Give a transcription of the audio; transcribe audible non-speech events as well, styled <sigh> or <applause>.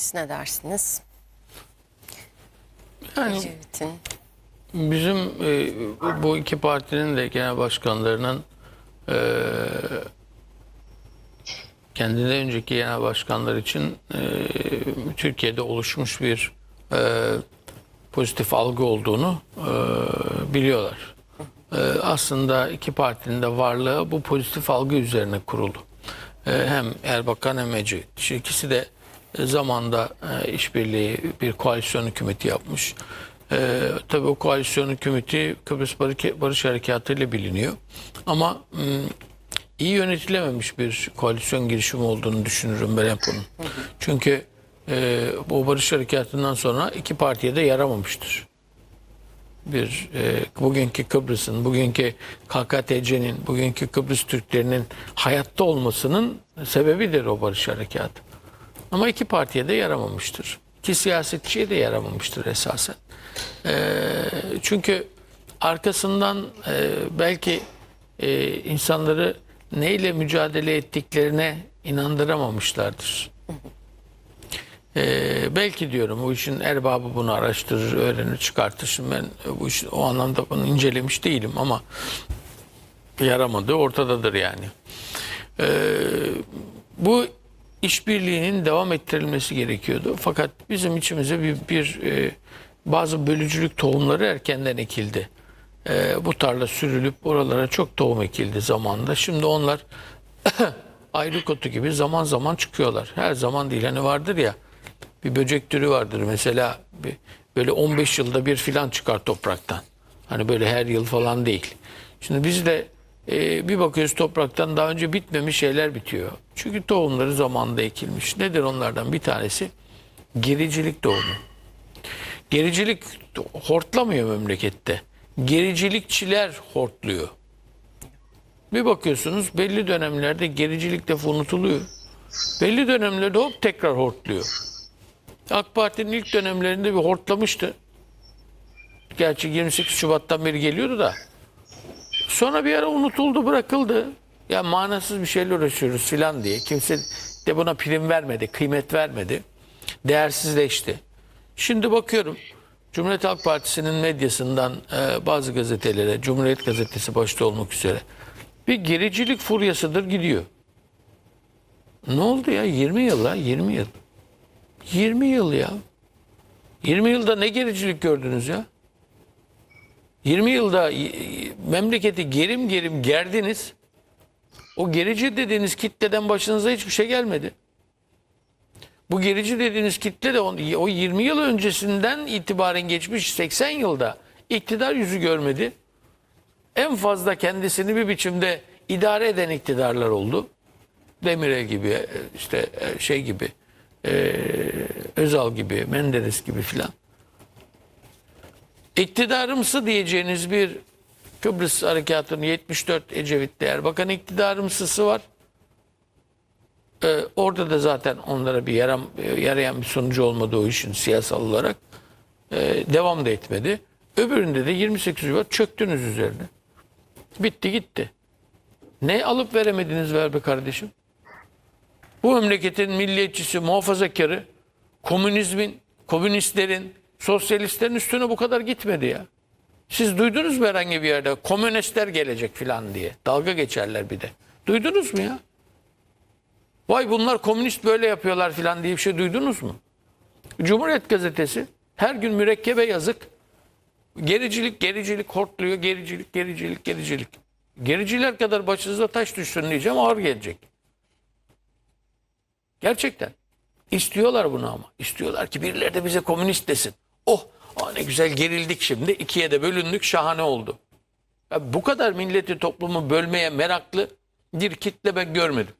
Siz ne dersiniz? Yani Ecevit'in bizim e, bu iki partinin de genel başkanlarının e, kendinden önceki genel başkanlar için e, Türkiye'de oluşmuş bir e, pozitif algı olduğunu e, biliyorlar. E, aslında iki partinin de varlığı bu pozitif algı üzerine kuruldu. E, hem Erbakan hem Ecevit. İkisi de zamanda e, işbirliği bir koalisyon hükümeti yapmış. E, tabii o koalisyon hükümeti Kıbrıs Barış, Harekatı ile biliniyor. Ama m, iyi yönetilememiş bir koalisyon girişimi olduğunu düşünürüm ben hep onun. Çünkü e, bu Barış Harekatı'ndan sonra iki partiye de yaramamıştır bir e, bugünkü Kıbrıs'ın, bugünkü KKTC'nin, bugünkü Kıbrıs Türklerinin hayatta olmasının sebebidir o barış harekatı. Ama iki partiye de yaramamıştır. İki siyasetçiye de yaramamıştır esasen. E, çünkü arkasından e, belki e, insanları neyle mücadele ettiklerine inandıramamışlardır. Ee, belki diyorum bu işin erbabı bunu araştırır, öğrenir, çıkartır. Şimdi ben bu işi o anlamda bunu incelemiş değilim ama yaramadığı ortadadır yani. Ee, bu işbirliğinin devam ettirilmesi gerekiyordu. Fakat bizim içimize bir, bir e, bazı bölücülük tohumları erkenden ekildi. Ee, bu tarla sürülüp oralara çok tohum ekildi zamanında. Şimdi onlar <coughs> ayrı otu gibi zaman zaman çıkıyorlar. Her zaman değil. Hani vardır ya bir böcek türü vardır mesela bir, böyle 15 yılda bir filan çıkar topraktan. Hani böyle her yıl falan değil. Şimdi biz de e, bir bakıyoruz topraktan daha önce bitmemiş şeyler bitiyor. Çünkü tohumları zamanında ekilmiş. Nedir onlardan bir tanesi? Gericilik tohumu. Gericilik hortlamıyor memlekette. Gericilikçiler hortluyor. Bir bakıyorsunuz belli dönemlerde gericilik lafı unutuluyor. Belli dönemlerde hop tekrar hortluyor. AK Parti'nin ilk dönemlerinde bir hortlamıştı. Gerçi 28 Şubat'tan beri geliyordu da. Sonra bir ara unutuldu, bırakıldı. Ya manasız bir şeyle uğraşıyoruz filan diye. Kimse de buna prim vermedi, kıymet vermedi. Değersizleşti. Şimdi bakıyorum Cumhuriyet Halk Partisi'nin medyasından e, bazı gazetelere, Cumhuriyet Gazetesi başta olmak üzere bir gericilik furyasıdır gidiyor. Ne oldu ya? 20 yıl ha, 20 yıl. 20 yıl ya. 20 yılda ne gericilik gördünüz ya? 20 yılda memleketi gerim gerim gerdiniz. O gerici dediğiniz kitleden başınıza hiçbir şey gelmedi. Bu gerici dediğiniz kitle de o 20 yıl öncesinden itibaren geçmiş 80 yılda iktidar yüzü görmedi. En fazla kendisini bir biçimde idare eden iktidarlar oldu. Demirel gibi, e, işte e, şey gibi, e, Özal gibi, Menderes gibi filan. İktidarımsı diyeceğiniz bir Kıbrıs Harekatı'nın 74 Ecevit'te Erbakan iktidarımsısı var. Ee, orada da zaten onlara bir yaram, e, yarayan bir sonucu olmadı o işin siyasal olarak. Ee, devam da etmedi. Öbüründe de 28 Şubat çöktünüz üzerine. Bitti gitti. Ne alıp veremediniz ver be kardeşim? Bu memleketin milliyetçisi, muhafazakarı, komünizmin, komünistlerin, sosyalistlerin üstüne bu kadar gitmedi ya. Siz duydunuz mu herhangi bir yerde komünistler gelecek filan diye. Dalga geçerler bir de. Duydunuz mu ya? Vay bunlar komünist böyle yapıyorlar filan diye bir şey duydunuz mu? Cumhuriyet gazetesi her gün mürekkebe yazık. Gericilik, gericilik hortluyor, gericilik, gericilik, gericilik. Gericiler kadar başınıza taş düşsün diyeceğim ağır gelecek. Gerçekten. İstiyorlar bunu ama. İstiyorlar ki birileri de bize komünist desin. Oh ne güzel gerildik şimdi. ikiye de bölündük şahane oldu. Ya bu kadar milleti toplumu bölmeye meraklı bir kitle ben görmedim.